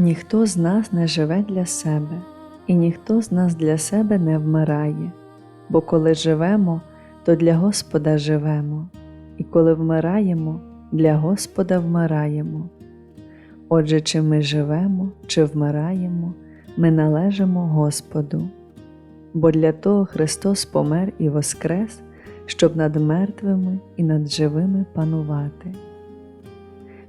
Ніхто з нас не живе для себе, і ніхто з нас для себе не вмирає, бо коли живемо, то для Господа живемо, і коли вмираємо, для Господа вмираємо. Отже, чи ми живемо, чи вмираємо, ми належимо Господу, бо для того Христос помер і воскрес, щоб над мертвими і над живими панувати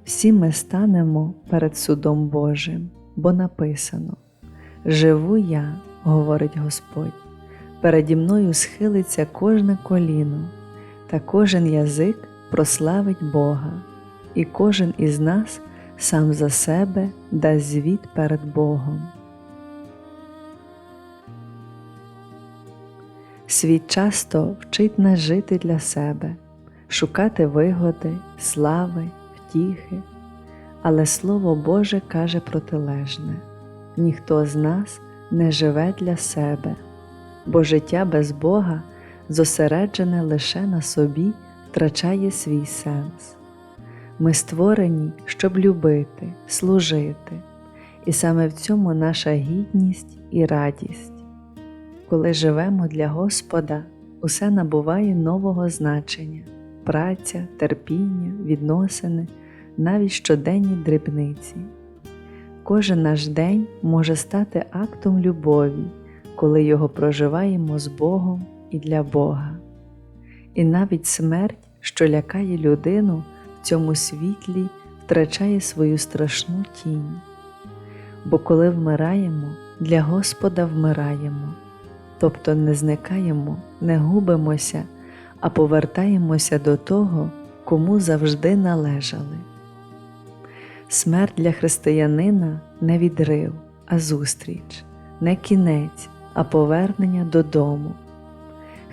всі ми станемо перед судом Божим, бо написано: Живу я, говорить Господь, переді мною схилиться кожне коліно, та кожен язик прославить Бога, і кожен із нас сам за себе дасть звіт перед Богом. Світ часто вчить нас жити для себе, шукати вигоди, слави втіхи, але Слово Боже каже протилежне ніхто з нас не живе для себе, бо життя без Бога, зосереджене лише на собі, втрачає свій сенс. Ми створені, щоб любити, служити, і саме в цьому наша гідність і радість. Коли живемо для Господа, усе набуває нового значення праця, терпіння, відносини навіть щоденні дрібниці. Кожен наш день може стати актом любові, коли його проживаємо з Богом і для Бога. І навіть смерть, що лякає людину в цьому світлі, втрачає свою страшну тінь. Бо коли вмираємо, для Господа вмираємо, тобто не зникаємо, не губимося, а повертаємося до того, кому завжди належали. Смерть для християнина не відрив, а зустріч, не кінець, а повернення додому.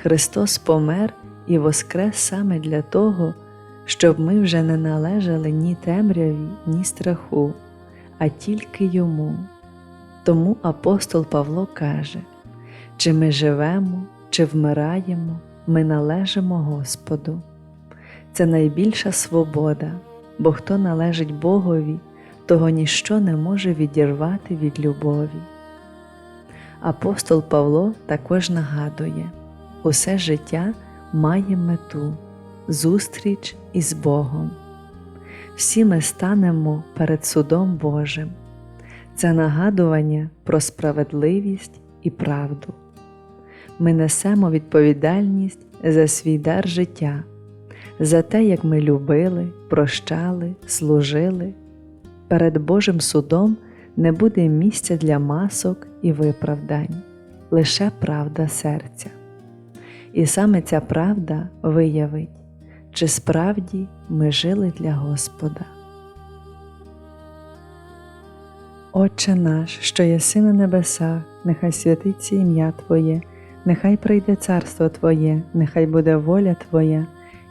Христос помер і воскрес саме для того, щоб ми вже не належали ні темряві, ні страху, а тільки Йому. Тому апостол Павло каже: чи ми живемо, чи вмираємо, ми належимо Господу. Це найбільша свобода бо хто належить Богові, того ніщо не може відірвати від любові. Апостол Павло також нагадує, усе життя має мету, зустріч із Богом. Всі ми станемо перед судом Божим. Це нагадування про справедливість і правду. Ми несемо відповідальність за свій дар життя за те, як ми любили, прощали, служили. Перед Божим судом не буде місця для масок і виправдань, лише правда серця. І саме ця правда виявить, чи справді ми жили для Господа. Отче наш, що єси на небесах, нехай святиться ім'я Твоє, нехай прийде царство Твоє, нехай буде воля Твоя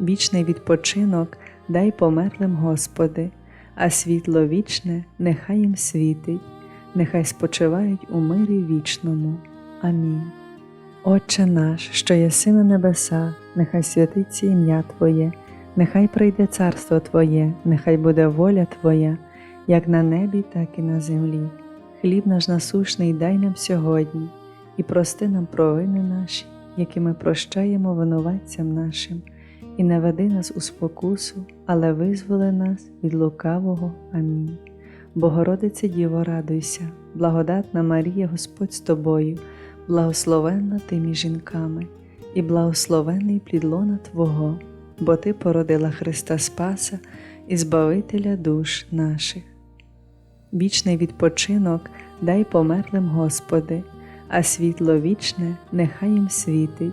Вічний відпочинок дай померлим, Господи, а світло вічне нехай їм світить, нехай спочивають у мирі вічному. Амінь. Отче наш, що єси на небесах, нехай святиться ім'я Твоє, нехай прийде царство Твоє, нехай буде воля Твоя, як на небі, так і на землі. Хліб наш насушний дай нам сьогодні, і прости нам провини наші, які ми прощаємо винуватцям нашим, і не веди нас у спокусу, але визволи нас від лукавого. Амінь. Богородице Діво, радуйся, благодатна Марія, Господь з тобою, благословенна ти між жінками, і благословений плід лона Твого, бо Ти породила Христа Спаса і Збавителя душ наших. Вічний відпочинок дай померлим, Господи, а світло вічне нехай їм світить,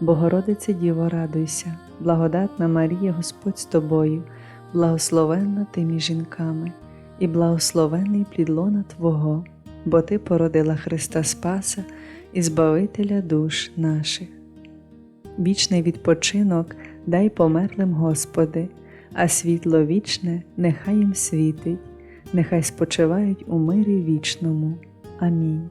Богородице Діво, радуйся, благодатна Марія, Господь з тобою, благословенна ти між жінками, і благословений плід лона Твого, бо Ти породила Христа Спаса і Збавителя душ наших. Вічний відпочинок дай померлим, Господи, а світло вічне нехай їм світить, нехай спочивають у мирі вічному. Амінь.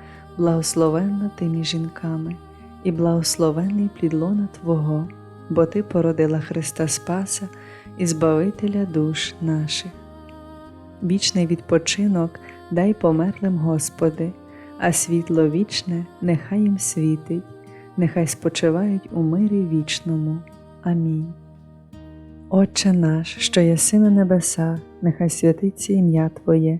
благословенна ти між жінками, і благословенний плід лона Твого, бо Ти породила Христа Спаса і Збавителя душ наших. Вічний відпочинок дай померлим, Господи, а світло вічне нехай їм світить, нехай спочивають у мирі вічному. Амінь. Отче наш, що єси на небесах, нехай святиться ім'я Твоє,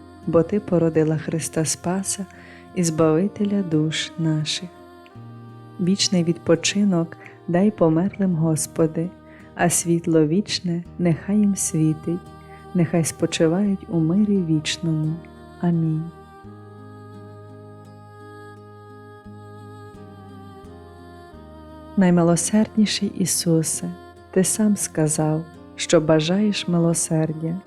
бо Ти породила Христа Спаса і Збавителя душ наших. Вічний відпочинок дай померлим, Господи, а світло вічне нехай їм світить, нехай спочивають у мирі вічному. Амінь. Наймилосердніший Ісусе, Ти сам сказав, що бажаєш милосердя,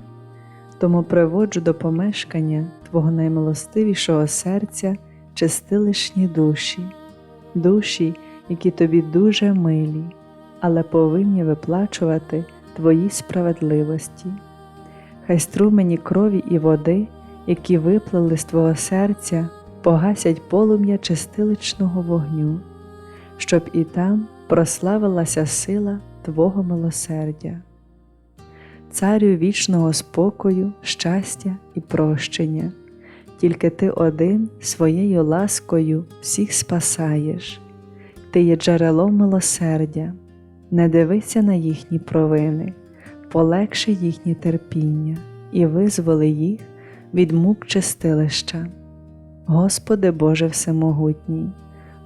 тому приводжу до помешкання Твого наймилостивішого серця чистилишні душі, душі, які тобі дуже милі, але повинні виплачувати Твої справедливості. Хай струмені крові і води, які виплили з Твого серця, погасять полум'я чистиличного вогню, щоб і там прославилася сила Твого милосердя. Царю вічного спокою, щастя і прощення, тільки Ти один своєю ласкою всіх спасаєш, Ти є джерелом милосердя, не дивися на їхні провини, полегши їхні терпіння і визволи їх від мук чистилища. Господи Боже Всемогутній,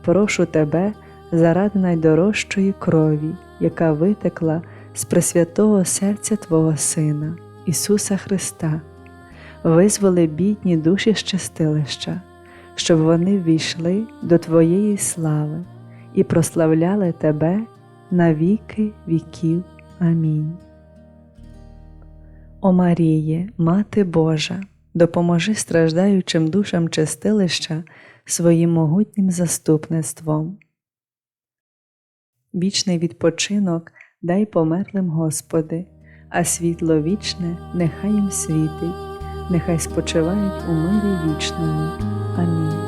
прошу Тебе заради найдорожчої крові, яка витекла з пресвятого серця Твого Сина, Ісуса Христа, визволи бідні душі з чистилища, щоб вони ввійшли до Твоєї слави і прославляли Тебе на віки віків. Амінь. О Маріє, Мати Божа, допоможи страждаючим душам чистилища своїм могутнім заступництвом. Вічний відпочинок дай померлим Господи, а світло вічне нехай їм світить, нехай спочивають у мирі вічному. Амінь.